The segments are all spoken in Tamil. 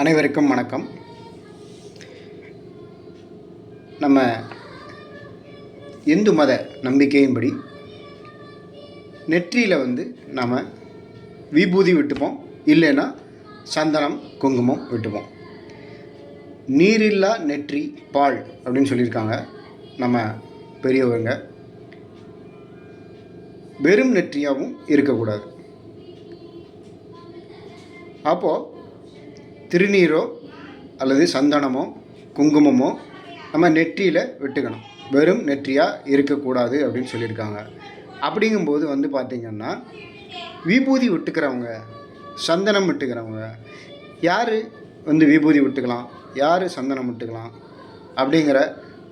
அனைவருக்கும் வணக்கம். நம்ம இந்து மத நம்பிக்கையின்படி நெற்றியில் வந்து நாம் விபூதி விட்டுப்போம் இல்லைன்னா சந்தனம் குங்குமம் விட்டுப்போம். நீரில்லா நெற்றி பால் அப்படின்னு சொல்லியிருக்காங்க நம்ம பெரியவங்க. வெறும் நெற்றியாகவும் இருக்கக்கூடாது. அப்போது திருநீரோ அல்லது சந்தனமோ குங்குமமோ நம்ம நெற்றியில் விட்டுக்கணும். வெறும் நெற்றியாக இருக்கக்கூடாது அப்படின்னு சொல்லியிருக்காங்க. அப்படிங்கும்போது வந்து பார்த்திங்கன்னா விபூதி விட்டுக்கிறவங்க சந்தனம் விட்டுக்கிறவங்க யார் வந்து விபூதி விட்டுக்கலாம்? யார் சந்தனம் விட்டுக்கலாம்? அப்படிங்கிற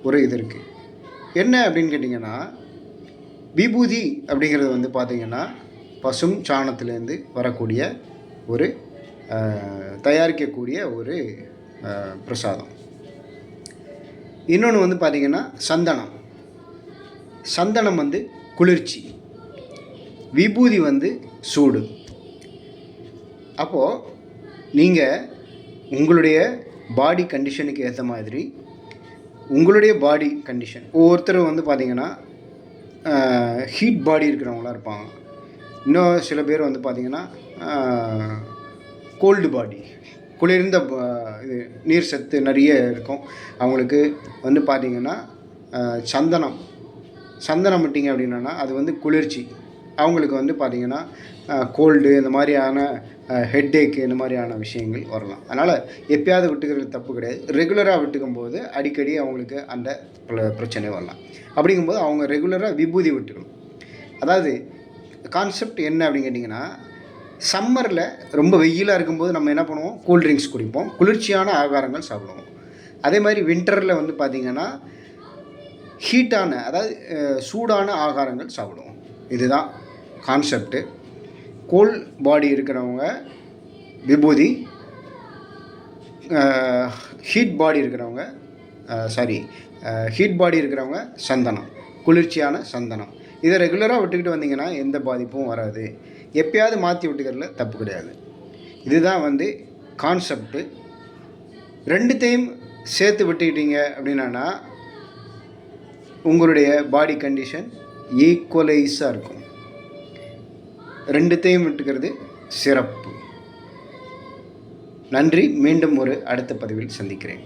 ஒரு இது இருக்குது என்ன அப்படின்னு கேட்டிங்கன்னா விபூதி அப்படிங்கிறது வந்து பார்த்திங்கன்னா பசும் சாணத்துலேருந்து வரக்கூடிய ஒரு தயாரிக்கக்கூடிய ஒரு பிரசாதம். இன்னொன்று வந்து பார்த்திங்கன்னா சந்தனம். சந்தனம் வந்து குளிர்ச்சி. விபூதி வந்து சூடு. அப்போது நீங்கள் உங்களுடைய பாடி கண்டிஷனுக்கு ஏற்ற மாதிரி உங்களுடைய பாடி கண்டிஷன் ஒவ்வொருத்தரும் வந்து பார்த்திங்கன்னா ஹீட் பாடி இருக்கிறவங்களாம் இருப்பாங்க. இன்னும் சில பேர் வந்து பார்த்திங்கன்னா கோல்டு பாடி குளிர்ந்த இது நீர் சத்து நிறைய இருக்கும். அவங்களுக்கு வந்து பார்த்திங்கன்னா சந்தனம். சந்தனம் விட்டிங்க அப்படின்னா அது வந்து குளிர்ச்சி. அவங்களுக்கு வந்து பார்த்திங்கன்னா கோல்டு இந்த மாதிரியான ஹெட்டேக்கு இந்த மாதிரியான விஷயங்கள் வரலாம். அதனால் எப்பயாவது விட்டுக்கிறது தப்பு கிடையாது. ரெகுலராக விட்டுக்கும் போது அடிக்கடி அவங்களுக்கு அந்த பிரச்சனை வரலாம். அப்படிங்கும்போது அவங்க ரெகுலராக விபூதி விட்டுக்கணும். அதாவது கான்செப்ட் என்ன அப்படின்னு கேட்டிங்கன்னா சம்மரில் ரொம்ப வெயிலாக இருக்கும்போது நம்ம என்ன பண்ணுவோம்? கூல் ட்ரிங்க்ஸ் குடிப்போம். குளிர்ச்சியான ஆகாரங்கள் சாப்பிடுவோம். அதே மாதிரி வின்டரில் வந்து பார்த்திங்கன்னா ஹீட்டான அதாவது சூடான ஆகாரங்கள் சாப்பிடுவோம். இதுதான் கான்செப்ட்டு கோல் பாடி இருக்கிறவங்க விபூதி ஹீட் பாடி இருக்கிறவங்க சாரி ஹீட் பாடி இருக்கிறவங்க சந்தனம். குளிர்ச்சியான சந்தனம். இதை ரெகுலராக விட்டுக்கிட்டு வந்தீங்கன்னா எந்த பாதிப்பும் வராது. எப்பயாவது மாற்றி விட்டுக்கிறதுல தப்பு கிடையாது. இதுதான் வந்து கான்செப்ட்டு ரெண்டுத்தையும் சேர்த்து விட்டுக்கிட்டீங்க அப்படின்னா உங்களுடைய பாடி கண்டிஷன் ஈக்குவலைஸாக இருக்கும். ரெண்டுத்தையும் விட்டுக்கிறது சிறப்பு. நன்றி. மீண்டும் ஒரு அடுத்த பதிவில் சந்திக்கிறேன்.